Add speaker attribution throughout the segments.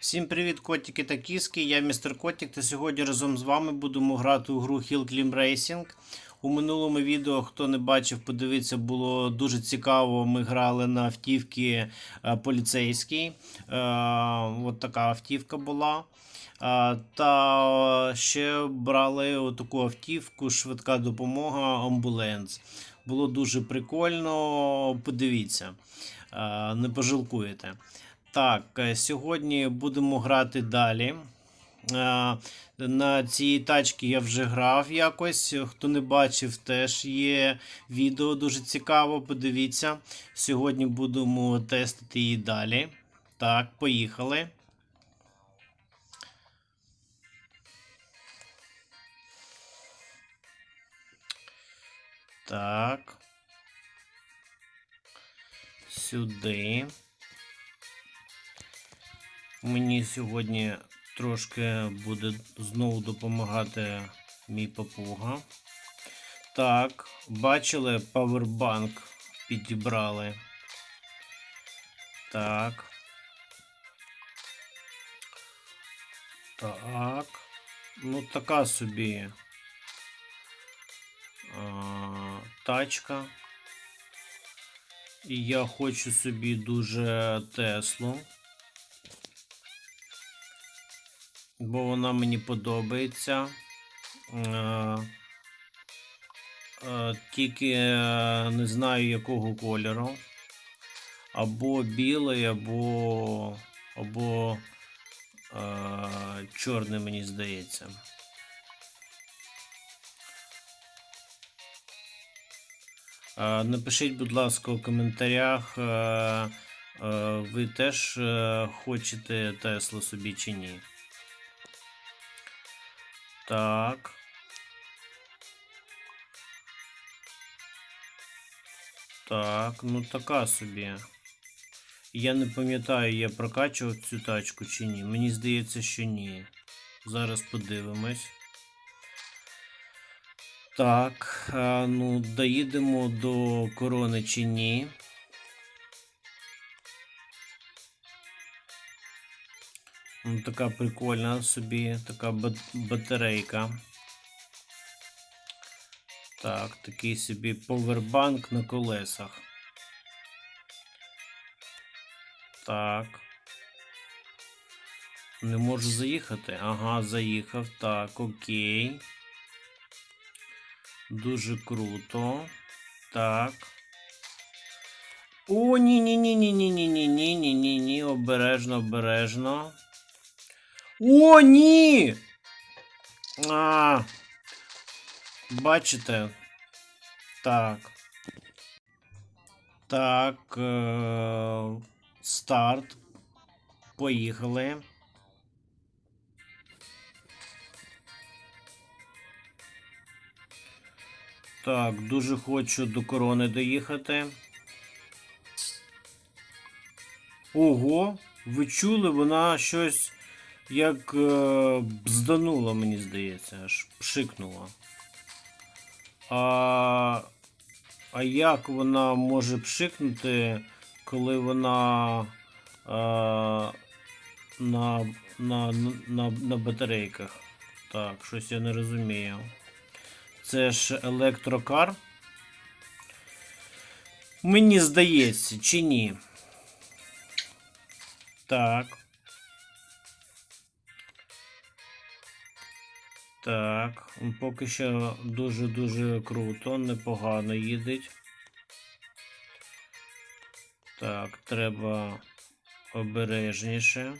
Speaker 1: Всім привіт, котики та кіски. Я містер Котик, та сьогодні разом з вами будемо грати у гру Hill Climb Racing. У минулому відео, хто не бачив, подивитися, було дуже цікаво. Ми грали на автівці е, поліцейській. Е, от така автівка була. Е, та ще брали таку автівку, швидка допомога, амбуленс. Було дуже прикольно. Подивіться, не пожалкуєте. Так, е, сьогодні будемо грати далі. Е, На цій тачці я вже грав якось. Хто не бачив, теж є відео дуже цікаво. Подивіться. Сьогодні будемо тестити її далі. Так, поїхали. Так. Сюди. Мені сьогодні трошки буде знову допомагати мій папуга. Так, бачили, павербанк підібрали. Так. Так. Ну, така собі а, тачка. І я хочу собі дуже Теслу. Бо вона мені подобається. Е, е, Тільки е, не знаю якого кольору. Або білий, або, або чорний, мені здається. Напишіть, будь ласка, у коментарях, ви теж хочете Теслу собі чи ні. Так. Так, ну така собі. Я не пам'ятаю, я прокачував цю тачку чи ні. Мені здається, що ні. Зараз подивимось. Так, ну, доїдемо до корони чи ні. Ну, така прикольна собі, така батарейка. Так, такий собі повербанк на колесах. Так. Не можу заїхати. Ага, заїхав. Так, окей. Дуже круто. Так. О, ні, ні, ні, ні, ні, ні, ні, ні, ні, ні, ні, обережно, обережно. О, ні! А, бачите? Так. Так. Е- старт. Поїхали. Так, дуже хочу до корони доїхати. Ого, ви чули, вона щось як е, бзданула, мені здається, аж пшикнула. А, а як вона може пшикнути, коли вона е, на, на, на, на батарейках? Так, щось я не розумію. Це ж електрокар. Мені здається, чи ні? Так. Так, поки що дуже-дуже круто, непогано їдеть. Так, треба обережніше,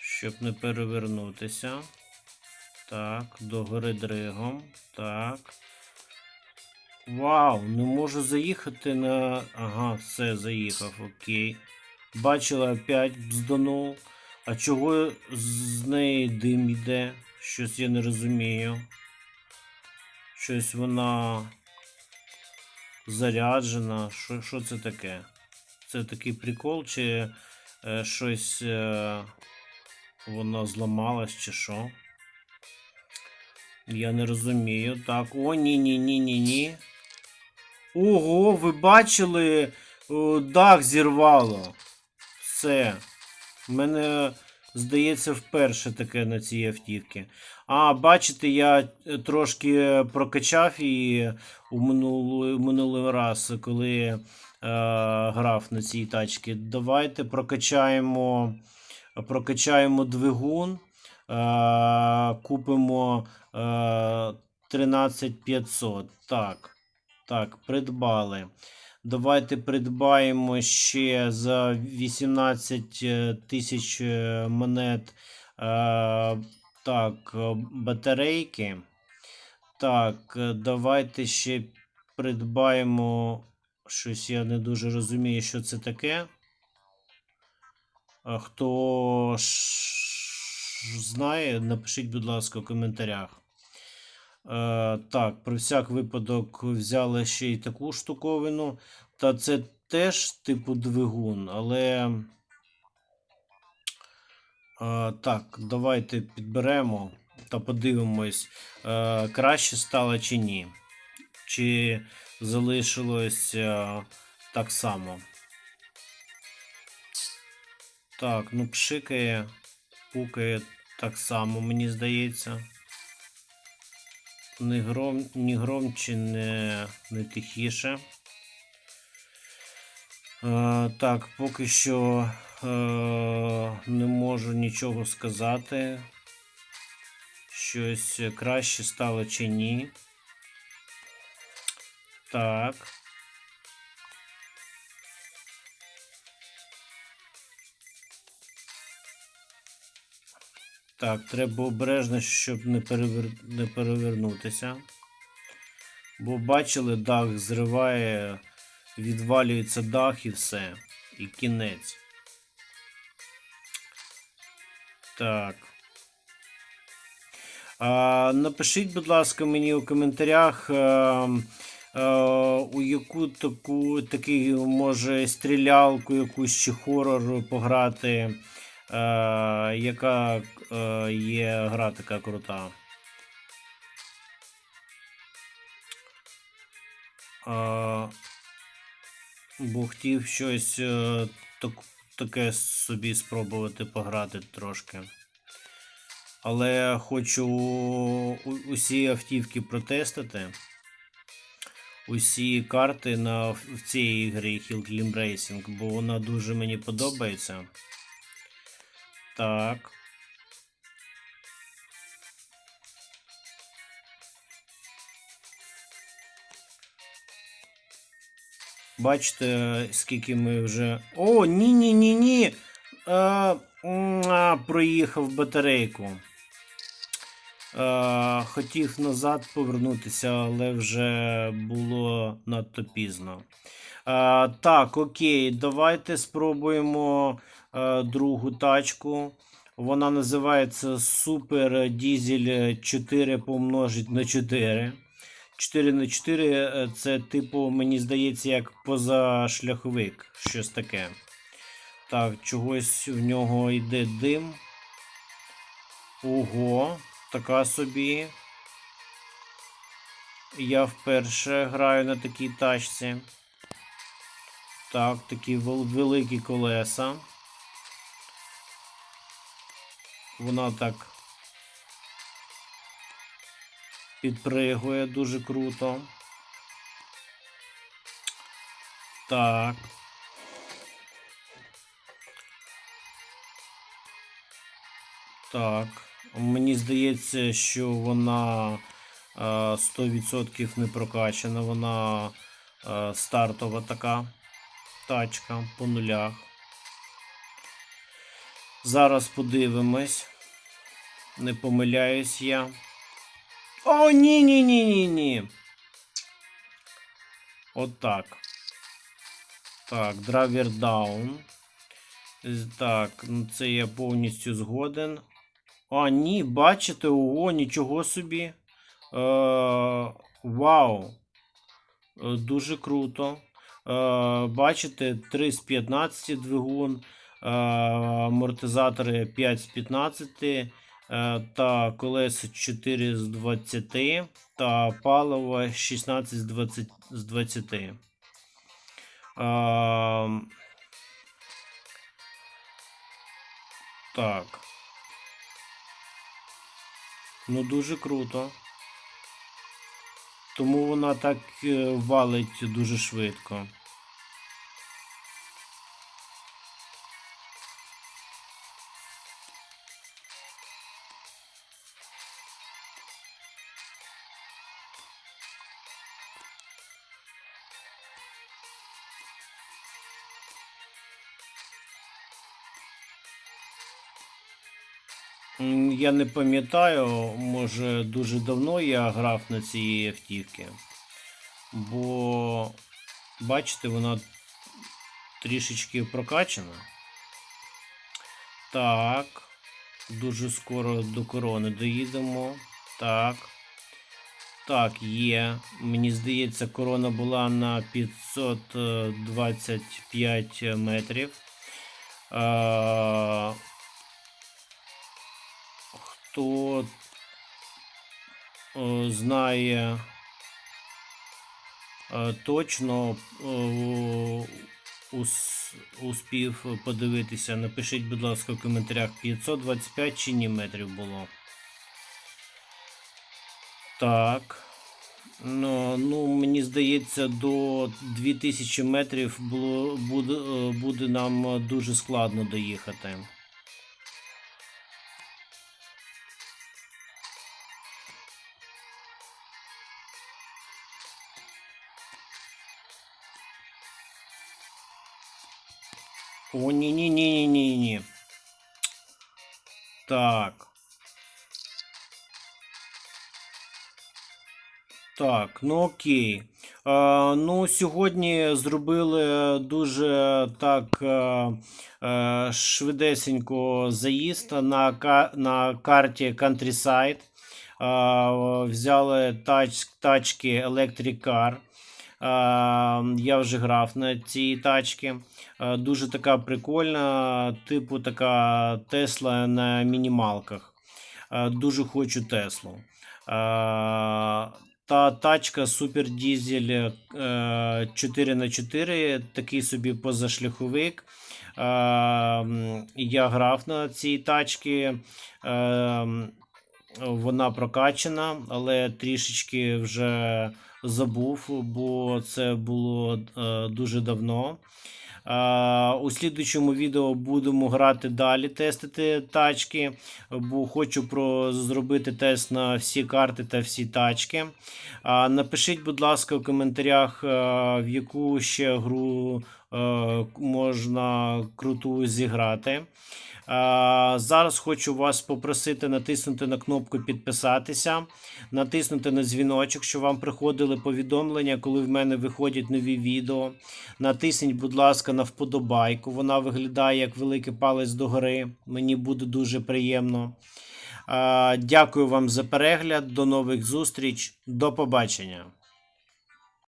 Speaker 1: щоб не перевернутися. Так, догори дригом. Так. Вау, не можу заїхати на. Ага, все, заїхав, окей. Бачила, опять бзданув. А чого з неї дим йде? Щось я не розумію. Щось вона заряджена. Що, що це таке? Це такий прикол, чи е, щось е, воно зламалось, чи що? Я не розумію. Так, о, ні, ні, ні, ні, ні. Ого, ви бачили, О, дах зірвало. все. Мене, здається, вперше таке на цій автівці. А, бачите, я е, трошки прокачав її у минулий, минулий раз, коли е, грав на цій тачці. Давайте прокачаємо, прокачаємо двигун, е, купимо е, 13500. Так, так, придбали. Давайте придбаємо ще за 18 е, тисяч е, монет. Е, так, батарейки. Так, давайте ще придбаємо. Щось я не дуже розумію, що це таке. Хто знає, напишіть, будь ласка, в коментарях. Е, так, про всяк випадок взяли ще й таку штуковину. Та це теж типу двигун, але. Е, так, давайте підберемо та подивимось, е, краще стало чи ні. Чи залишилось так само. Так, ну пшикає, пукає так само, мені здається. Не, гром, ні громче, не, не тихіше. Е, так, поки що е, не можу нічого сказати. Щось краще стало чи ні. Так. Так, треба обережно, щоб не, перевер... не перевернутися. Бо бачили, дах зриває, відвалюється дах і все. І кінець. Так. А, напишіть, будь ласка, мені у коментарях, а, а, у яку таку такий, може, стрілялку, якусь чи хорор пограти. Е, яка е, є гра така крута. Е, бо хотів щось так, таке собі спробувати пограти трошки. Але хочу усі автівки протестити. Усі карти на, в цій грі Hill Climb Racing, бо вона дуже мені подобається. Так. Бачите, скільки ми вже. О, ні-ні-ні-ні. А, проїхав батарейку. А, хотів назад повернутися, але вже було надто пізно. А, так, окей, давайте спробуємо е, другу тачку. Вона називається Super Diesel 4 помножить на 4. 4 на 4 е, це, типу, мені здається, як позашляховик. Щось таке. Так, чогось в нього йде дим. Ого, така собі. Я вперше граю на такій тачці. Так, такі великі колеса. Вона так підпригує дуже круто. Так. Так. Мені здається, що вона е, 100% не прокачана. Вона е, стартова така тачка по нулях. Зараз подивимось. Не помиляюсь я. О, ні, ні, ні, ні, ні. Отак. Так, драйвер даун. Так, ну це я повністю згоден. А, ні, бачите, ого, нічого собі. Е, вау. Е, Дуже круто. Е, бачите, 3 з 15 двигун, амортизатори 5 з 15 е, та колеса 4 з 20 та паливо 16 з 20. З 20. Е, Так. Ну, дуже круто. Тому вона так е, валить дуже швидко. Я не пам'ятаю, може дуже давно я грав на цій автівці. Бо, бачите, вона трішечки прокачана. Так. Дуже скоро до корони доїдемо. Так. Так, є. Мені здається, корона була на 525 метрів. Хто е, знає е, точно е, успів подивитися, напишіть, будь ласка, в коментарях 525 чи ні метрів було. Так. Ну, ну, мені здається, до 2000 метрів було, буде, буде нам дуже складно доїхати. О, ні, ні, ні, ні, ні, ні. Так. Так, ну окей. А, ну, сьогодні зробили дуже так е, е, швидесенько заїзд на, на карті Countryside. А, взяли тач, тачки Electric Car. А, я вже грав на цій тачці. Дуже така прикольна, типу така Тесла на мінімалках. Дуже хочу Теслу. Та тачка Super Diesel 4х4, такий собі позашляховик. Е, Я грав на цій тачці. Е, Вона прокачана, але трішечки вже забув, бо це було е, дуже давно. У слідуючому відео будемо грати далі, тестити тачки, бо хочу про, зробити тест на всі карти та всі тачки. Напишіть, будь ласка, в коментарях, е, в яку ще гру можна круту зіграти. Зараз хочу вас попросити натиснути на кнопку підписатися, натиснути на дзвіночок, щоб вам приходили повідомлення, коли в мене виходять нові відео. Натисніть, будь ласка, на вподобайку. Вона виглядає як великий палець догори. Мені буде дуже приємно. Дякую вам за перегляд. До нових зустріч. До побачення.